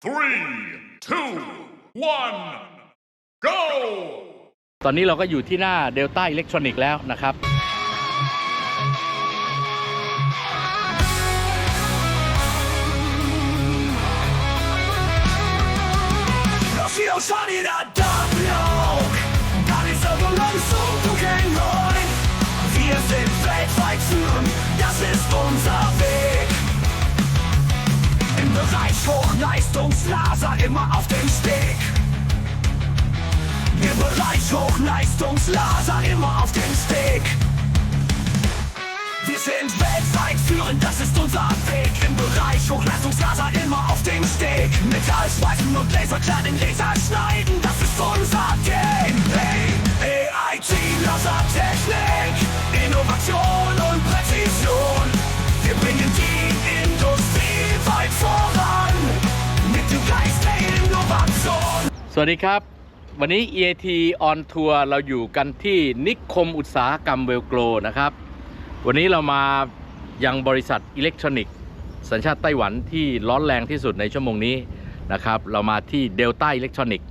Three, two, one, go! ตอนนี้เราก็อยู่ที่หน้าเดลต้าอิเล็กทรอนิกส์แล้วนะครับ Rozwiązanie na Dublok Hochleistungslaser immer auf dem Steg. Im Bereich Hochleistungslaser immer auf dem Steg. Wir sind weltweit führend, das ist unser Weg. Im Bereich Hochleistungslaser immer auf dem Steg. Metall schweißen und Laserklar den Laser วัสดีครับ วันนี้ EAT on Tour เราอยู่กันที่นิคมอุตสาหกรรมเวลโกลนะครับ วันนี้เรามายังบริษัทอิเล็กทรอนิกส์สัญชาติไต้หวันที่ร้อนแรงที่สุดในชั่วโมงนี้นะครับ เรามาที่เดลต้าอิเล็กทรอนิกส์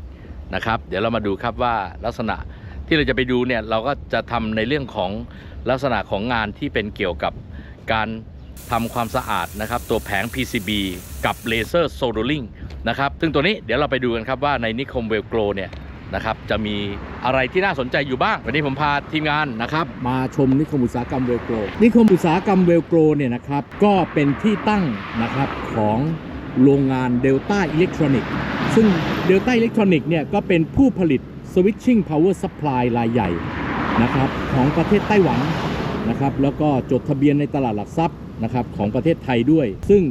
นะครับ เดี๋ยวเรามาดูครับว่าลักษณะที่เราจะไปดูเนี่ยเราก็จะทำในเรื่องของลักษณะของงานที่เป็นเกี่ยวกับการทำความสะอาดนะครับ ตัวแผง PCB กับเลเซอร์โซ d ดริง นะครับ ซึ่งตัวนี้เดี๋ยวเราไปดูกันครับว่าในนิคมเวลโกลเนี่ยนะครับจะมีอะไรที่น่าสนใจอยู่บ้าง วันนี้ผมพาทีมงานนะครับ มาชมนิคมอุตสาหกรรมเวลโกรนิคมอุตสาหกรรมเวลโกรเนี่ยนะครับก็เป็นที่ตั้งนะครับของโรงงานเดลต้าอิเล็กทรอนิกส์ซึ่งเดลต้าอิเล็กทรอนิกส์เนี่ยก็เป็นผู้ผลิต Switching Power Supply รายใหญ่นะครับของประเทศไต้หวันนะครับแล้วก็จดทะเบียนในตลาดหลักทรัพย์นะครับของประเทศไทยด้วย ซึ่ง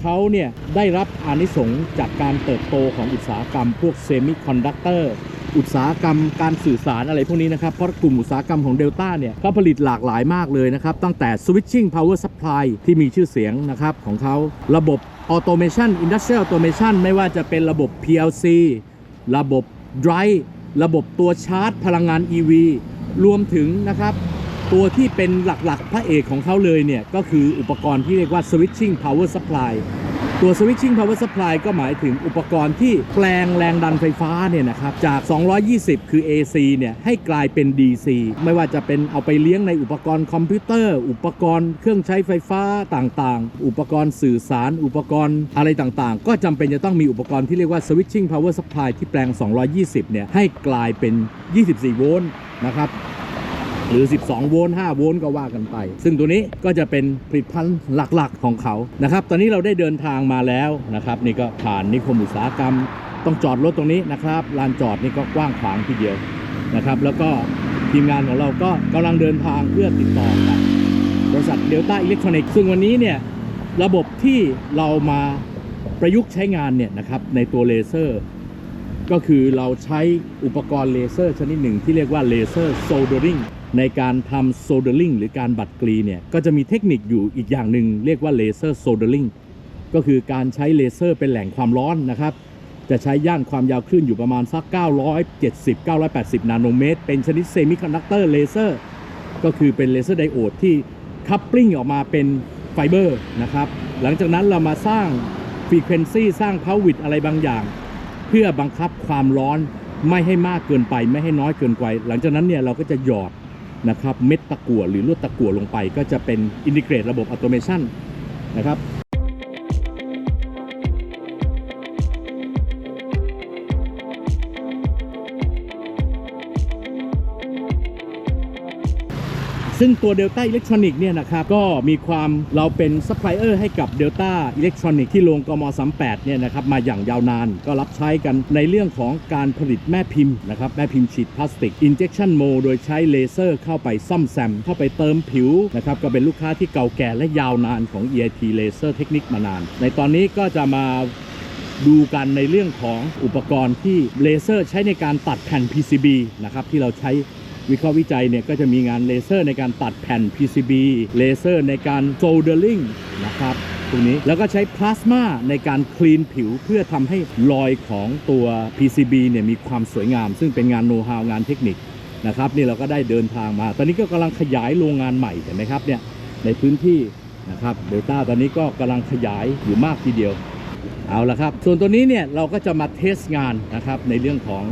เขาเนี่ยได้รับอานิสงส์จากการเติบโตของอุตสาหกรรม พวกเซมิคอนดักเตอร์อุตสาหกรรมการสื่อสารอะไรพวกนี้นะครับ เพราะกลุ่มอุตสาหกรรมของเดลต้าเนี่ยเขาผลิตหลากหลายมากเลยนะครับ ตั้งแต่ Switching Power Supply ที่มีชื่อเสียงนะครับของเขาระบบ Automation Industrial Automation ไม่ว่าจะเป็นระบบ PLC ระบบ Drive ระบบตัวชาร์จ พลังงาน EV รวมถึงนะครับ ตัวที่เป็นหลักๆ พระเอกของเขาเลยเนี่ย ก็คืออุปกรณ์ที่เรียกว่า switching power supply ตัว switching power supply ก็หมายถึงอุปกรณ์ที่แปลงแรงดันไฟฟ้าเนี่ยนะครับ จาก 220 คือ AC เนี่ยให้กลายเป็น DC ไม่ว่าจะเป็นเอาไปเลี้ยงในอุปกรณ์คอมพิวเตอร์ อุปกรณ์เครื่องใช้ไฟฟ้าต่างๆ อุปกรณ์สื่อสาร อุปกรณ์อะไรต่างๆ ก็จำเป็นจะต้องมีอุปกรณ์ที่เรียกว่า switching power supply ที่แปลง 220 เนี่ยให้กลายเป็น 24 โวลต์นะครับ หรือ 12 โวลต์5โวลต์ก็ว่ากันไป ซึ่งตัวนี้ก็จะเป็นผลิตภัณฑ์หลักๆของเขานะครับ ตอนนี้เราได้เดินทางมาแล้วนะครับ นี่ก็ผ่านนิคมอุตสาหกรรม ต้องจอดรถตรงนี้นะครับลานจอดนี่ก็กว้างขวางทีเดียวนะครับ แล้วก็ทีมงานของเราก็กำลังเดินทางเพื่อติดต่อกับบริษัทเดลต้าอิเล็กทรอนิกส์ซึ่งวันนี้เนี่ยระบบที่เรามาประยุกต์ใช้งานเนี่ยนะครับในตัวเลเซอร์ ก็คือเราใช้อุปกรณ์เลเซอร์ชนิดหนึ่งที่เรียกว่าเลเซอร์โซ d ด r ริง ในการทำโซ d ด r ริงหรือการบัดกรีเนี่ยก็จะมีเทคนิคอยู่อีกอย่างหนึ่งเรียกว่าเลเซอร์โซ d ด r ริงก็คือการใช้เลเซอร์เป็นแหล่งความร้อนนะครับ จะใช้ย่านความยาวคลื่นอยู่ประมาณสัก 970 980 นาโนเมตร เป็นชนิดเซมิคอนดักเตอร์เลเซอร์ก็คือเป็นเลเซอร์ไดโอดที่คัพปลิ้งออกมาเป็นไฟเบอร์นะครับ หลังจากนั้นเรามาสร้างฟรีเควนซีสร้างพาววิดอะไรบางอย่าง เพื่อบังคับความร้อนไม่ให้มากเกินไปไม่ให้น้อยเกินไป หลังจากนั้นเนี่ยเราก็จะหยอด นะครับเม็ดตะกั่วหรือลวดตะกั่วลงไป ก็จะเป็นอินทิเกรตระบบอัตโนมัตินะครับ ซึ่งตัว Delta Electronic เนี่ยนะครับก็มีความเราเป็นซัพพลายเออร์ให้กับ Delta Electronic ที่โรงกม38เนี่ยนะครับมาอย่างยาวนานก็รับใช้กันในเรื่องของการผลิตแม่พิมพ์นะครับแม่พิมพ์ฉีดพลาสติก Injection m o โดยใช้เลเซอร์เข้าไปซ่อมแซม เข้าไปเติมผิวนะครับก็เป็นลูกค้าที่เก่าแก่และยาวนานของ EIT Laser Technique มานาน ในตอนนี้ก็จะมาดูกันในเรื่องของอุปกรณ์ที่เลเซอร์ใช้ในการตัดแผ่น PCB นะครับที่เราใช้ วิเคราะห์วิจัยเนี่ยก็จะมีงานเลเซอร์ในการตัดแผ่น PCB เลเซอร์ในการ soldering นะครับตรงนี้แล้วก็ใช้พลาสมาในการคลีนผิวเพื่อทำให้รอยของตัว PCB เนี่ยมีความสวยงาม ซึ่งเป็นงานโน้ตฮาวงานเทคนิคนะครับนี่เราก็ได้เดินทางมา ตอนนี้ก็กำลังขยายโรงงานใหม่เห็นไหมครับเนี่ยในพื้นที่นะครับเดลต้าตอนนี้ก็กำลังขยายอยู่มากทีเดียวเอาละครับ ส่วนตัวนี้เนี่ยเราก็จะมาเทสงานนะครับในเรื่องของ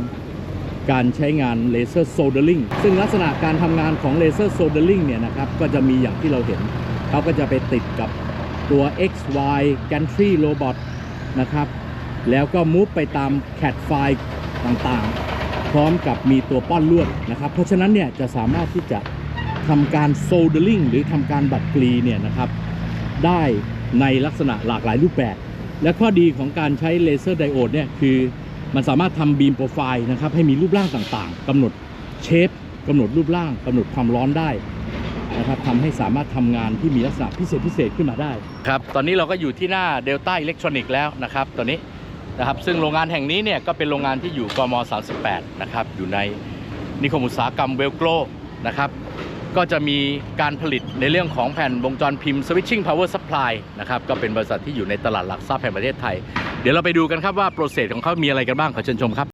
การใช้งานเลเซอร์โซเดอร์ลิงซึ่งลักษณะการทำงานของเลเซอร์โซเดอร์ลิงเนี่ยนะครับก็จะมีอย่างที่เราเห็น เขาก็จะไปติดกับตัว XY Gantry Robot นะครับ แล้วก็มูฟไปตาม CAD ไฟล์ต่างๆ พร้อมกับมีตัวป้อนลวดนะครับ เพราะฉะนั้นเนี่ยจะสามารถที่จะทำการโซเดอร์ลิงหรือทำการบัดกรีเนี่ยนะครับ ได้ในลักษณะหลากหลายรูปแบบ และข้อดีของการใช้เลเซอร์ไดโอดเนี่ยคือ มันสามารถทำบีมโปรไฟล์นะครับให้มีรูปร่างต่างๆกำหนดเชฟกำหนดรูปร่างกำหนดความร้อนได้นะครับทำให้สามารถทำงานที่มีลักษณะพิเศษพิเศษขึ้นมาได้ครับตอนนี้เราก็อยู่ที่หน้าเดลต้าอิเล็กทรอนิกส์แล้วนะครับตอนนี้นะครับซึ่งโรงงานแห่งนี้เนี่ยก็เป็นโรงงานที่อยู่กม 38 นะครับอยู่ในนิคมอุตสาหกรรมเวลโกลนะครับก็จะมีการผลิตในเรื่องของแผ่นวงจรพิมพ์ Switching Power Supply นะครับก็เป็นบริษัทที่อยู่ในตลาดหลักทรัพย์แห่งประเทศไทย เดี๋ยวเราไปดูกันครับว่าโปรเซสของเขามีอะไรกันบ้างขอเชิญชมครับ